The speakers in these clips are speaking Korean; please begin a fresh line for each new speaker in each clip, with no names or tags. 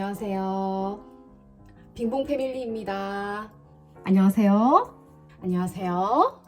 안녕하세요. 빙봉 패밀리입니다.
안녕하세요.
안녕하세요.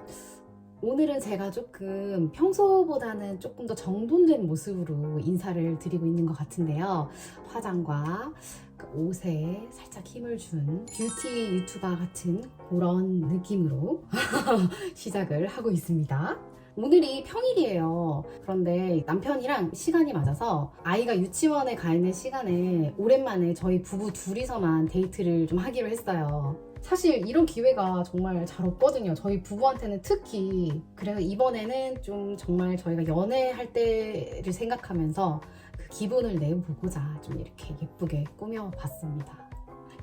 오늘은 제가 조금 평소보다는 조금 더 정돈된 모습으로 인사를 드리고 있는 것 같은데요. 화장과 그 옷에 살짝 힘을 준 뷰티 유튜버 같은 그런 느낌으로 시작을 하고 있습니다. 오늘이 평일이에요. 그런데 남편이랑 시간이 맞아서 아이가 유치원에 가 있는 시간에 오랜만에 저희 부부 둘이서만 데이트를 좀 하기로 했어요. 사실 이런 기회가 정말 잘 없거든요. 저희 부부한테는 특히. 그래서 이번에는 좀 정말 저희가 연애할 때를 생각하면서 그 기분을 내보고자 좀 이렇게 예쁘게 꾸며봤습니다.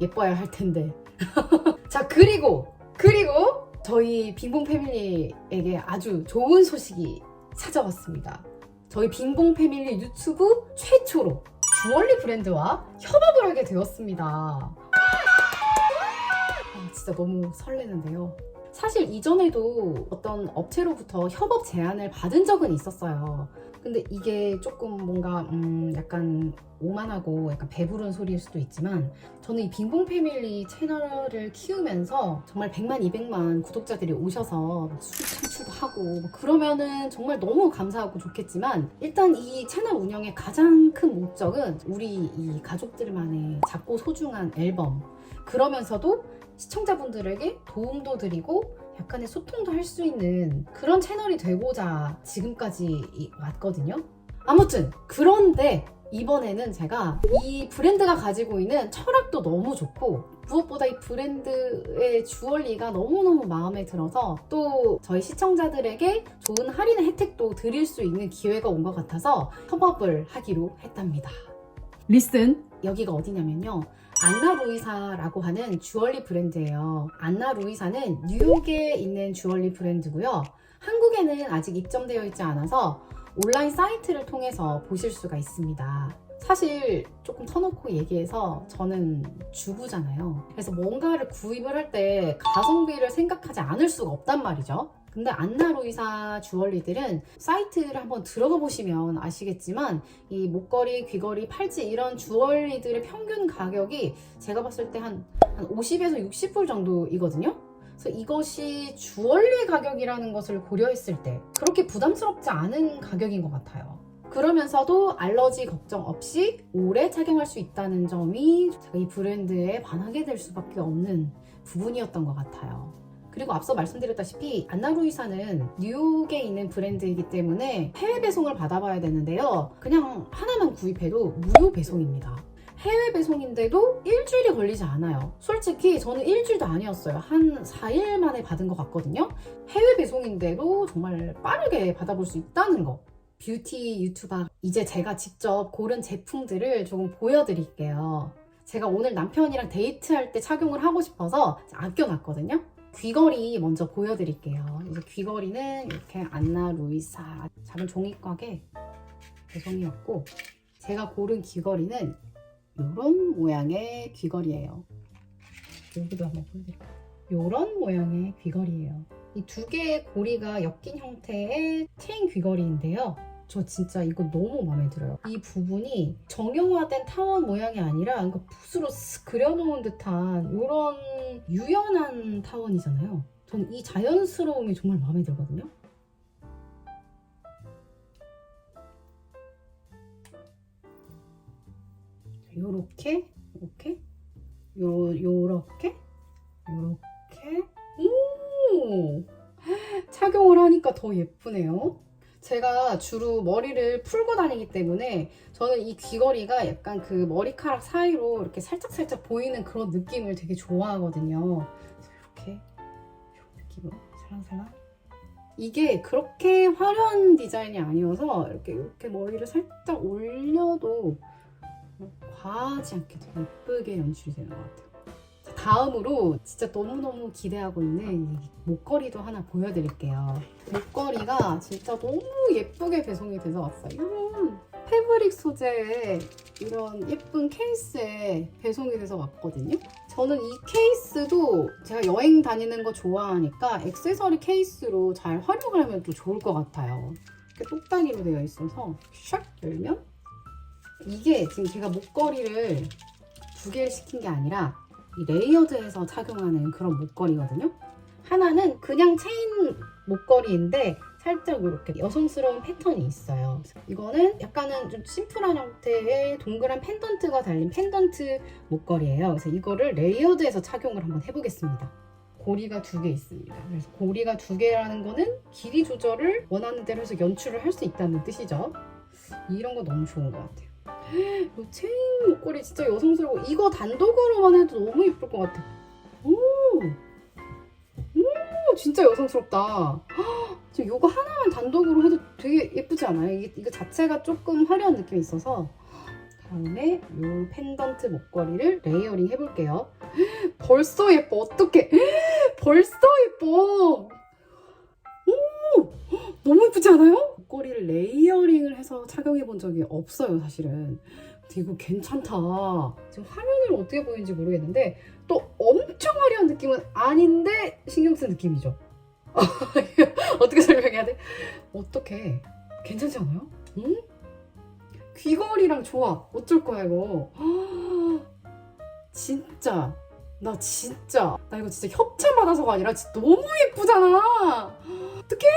예뻐야 할 텐데. 자, 그리고, 그리고 저희 빙봉 패밀리에게 아주 좋은 소식이 찾아왔습니다. 저희 빙봉 패밀리 유튜브 최초로 주얼리 브랜드와 협업을 하게 되었습니다. 아, 진짜 너무 설레는데요. 사실 이전에도 어떤 업체로부터 협업 제안을 받은 적은 있었어요. 근데 이게 조금 뭔가 음 약간 오만하고 약간 배부른 소리일 수도 있지만 저는 이 빙봉 패밀리 채널을 키우면서 정말 100만, 200만 구독자들이 오셔서 막 수익 창출도 하고 뭐 그러면은 정말 너무 감사하고 좋겠지만 일단 이 채널 운영의 가장 큰 목적은 우리 이 가족들만의 작고 소중한 앨범. 그러면서도 시청자분들에게 도움도 드리고 약간의 소통도 할 수 있는 그런 채널이 되고자 지금까지 이- 왔거든요. 아무튼 그런데 이번에는 제가 이 브랜드가 가지고 있는 철학도 너무 좋고 무엇보다 이 브랜드의 주얼리가 너무너무 마음에 들어서 또 저희 시청자들에게 좋은 할인 혜택도 드릴 수 있는 기회가 온 것 같아서 협업을 하기로 했답니다.
리슨.
여기가 어디냐면요. 안나 루이사라고 하는 주얼리 브랜드예요. 안나 루이사는 뉴욕에 있는 주얼리 브랜드고요. 한국에는 아직 입점되어 있지 않아서 온라인 사이트를 통해서 보실 수가 있습니다. 사실 조금 터놓고 얘기해서 저는 주부잖아요. 그래서 뭔가를 구입을 할 때 가성비를 생각하지 않을 수가 없단 말이죠. 근데 안나루이사 주얼리들은 사이트를 한번 들어가 보시면 아시겠지만 이 목걸이, 귀걸이, 팔찌 이런 주얼리들의 평균 가격이 제가 봤을 때 한 한 50에서 60불 정도이거든요. 그래서 이것이 주얼리 가격이라는 것을 고려했을 때 그렇게 부담스럽지 않은 가격인 것 같아요. 그러면서도 알러지 걱정 없이 오래 착용할 수 있다는 점이 제가 이 브랜드에 반하게 될 수밖에 없는 부분이었던 것 같아요. 그리고 앞서 말씀드렸다시피 안나루이사는 뉴욕에 있는 브랜드이기 때문에 해외 배송을 받아봐야 되는데요. 그냥 하나만 구입해도 무료 배송입니다. 해외 배송인데도 일주일이 걸리지 않아요. 솔직히 저는 일주일도 아니었어요. 한 4일 만에 받은 것 같거든요. 해외 배송인데도 정말 빠르게 받아볼 수 있다는 거. 뷰티 유튜버 이제 제가 직접 고른 제품들을 조금 보여드릴게요. 제가 오늘 남편이랑 데이트할 때 착용을 하고 싶어서 아껴놨거든요. 귀걸이 먼저 보여드릴게요. 이제 귀걸이는 이렇게 안나 루이사 작은 종이곽의 배송이었고 제가 고른 귀걸이는 이런 모양의 귀걸이에요. 여기도 한번 보여드릴게요. 이런 모양의 귀걸이에요. 이 두 개의 고리가 엮인 형태의 체인 귀걸이인데요. 저 진짜 이거 너무 마음에 들어요. 이 부분이 정형화된 타원 모양이 아니라 그러니까 붓으로 쓱 그려놓은 듯한 이런 유연한 타원이잖아요. 저는 이 자연스러움이 정말 마음에 들거든요. 요렇게, 요렇게, 요, 요렇게, 요렇게. 오! 착용을 하니까 더 예쁘네요. 제가 주로 머리를 풀고 다니기 때문에 저는 이 귀걸이가 약간 그 머리카락 사이로 이렇게 살짝살짝 보이는 그런 느낌을 되게 좋아하거든요. 이렇게 이런 느낌으로 살랑살랑. 이게 그렇게 화려한 디자인이 아니어서 이렇게 이렇게 머리를 살짝 올려도 과하지 않게 되게 예쁘게 연출이 되는 것 같아요. 자, 다음으로 진짜 너무너무 기대하고 있는 이 목걸이도 하나 보여드릴게요. 목걸이가 진짜 너무 예쁘게 배송이 돼서 왔어요. 이런 패브릭 소재의 이런 예쁜 케이스에 배송이 돼서 왔거든요. 저는 이 케이스도 제가 여행 다니는 거 좋아하니까 액세서리 케이스로 잘 활용을 하면 또 좋을 것 같아요. 이렇게 똑딱이로 되어 있어서 샥 열면 이게 지금 제가 목걸이를 두 개를 시킨 게 아니라 이 레이어드해서 착용하는 그런 목걸이거든요. 하나는 그냥 체인 목걸이인데 살짝 이렇게 여성스러운 패턴이 있어요. 이거는 약간은 좀 심플한 형태의 동그란 펜던트가 달린 펜던트 목걸이에요. 그래서 이거를 레이어드해서 착용을 한번 해보겠습니다. 고리가 두 개 있습니다. 그래서 고리가 두 개라는 거는 길이 조절을 원하는 대로 해서 연출을 할 수 있다는 뜻이죠. 이런 거 너무 좋은 것 같아요. 이 체인 목걸이 진짜 여성스러워. 이거 단독으로만 해도 너무 예쁠 것 같아. 오, 오, 진짜 여성스럽다. 지금 이거 하나만 단독으로 해도 되게 예쁘지 않아요? 이게, 이거 자체가 조금 화려한 느낌이 있어서 다음에 이 펜던트 목걸이를 레이어링 해볼게요. 벌써 예뻐. 어떡해. 벌써 예뻐. 오, 너무 예쁘지 않아요? 목걸이를 레이어링을 해서 착용해 본 적이 없어요, 사실은. 이거 괜찮다. 지금 화면으로 어떻게 보이는지 모르겠는데 또 엄청 화려한 느낌은 아닌데 신경 쓴 느낌이죠. 어떻게 설명해야 돼? 어떻게? 괜찮지 않아요? 응? 귀걸이랑 좋아. 어쩔 거야 이거. 진짜 나 진짜 나 이거 진짜 협찬 받아서가 아니라 진짜 너무 예쁘잖아. 어떡해?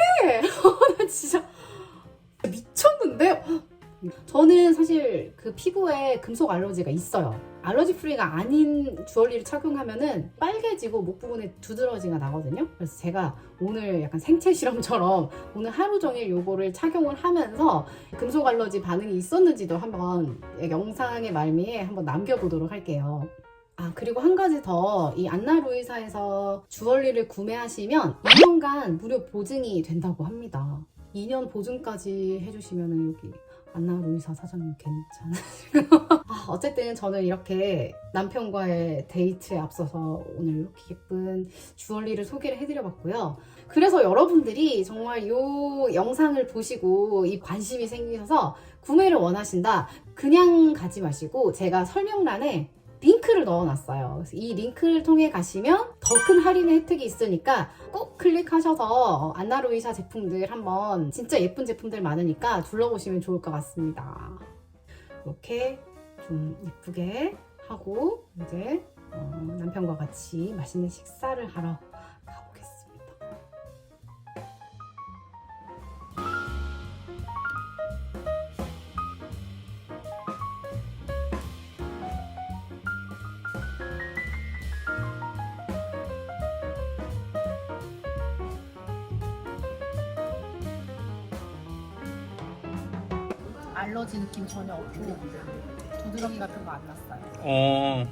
저는 사실 그 피부에 금속 알러지가 있어요. 알러지 프리가 아닌 주얼리를 착용하면은 빨개지고 목 부분에 두드러지가 나거든요. 그래서 제가 오늘 약간 생체 실험처럼 오늘 하루 종일 요거를 착용을 하면서 금속 알러지 반응이 있었는지도 한번 영상의 말미에 한번 남겨보도록 할게요. 아 그리고 한 가지 더 이 안나 루이사에서 주얼리를 구매하시면 2년간 무료 보증이 된다고 합니다. 2년 보증까지 해주시면은 여기 안나 루이사 사장님 괜찮으시고 아, 어쨌든 저는 이렇게 남편과의 데이트에 앞서서 오늘 이렇게 예쁜 주얼리를 소개를 해드려봤고요. 그래서 여러분들이 정말 이 영상을 보시고 이 관심이 생기셔서 구매를 원하신다. 그냥 가지 마시고 제가 설명란에 링크를 넣어놨어요. 그래서 이 링크를 통해 가시면 더 큰 할인의 혜택이 있으니까 꼭 클릭하셔서 안나루이사 제품들 한번 진짜 예쁜 제품들 많으니까 둘러보시면 좋을 것 같습니다. 이렇게 좀 예쁘게 하고 이제 어, 남편과 같이 맛있는 식사를 하러 알러지 느낌 전혀 없고 두드러기 같은 거 안 났어요.
어,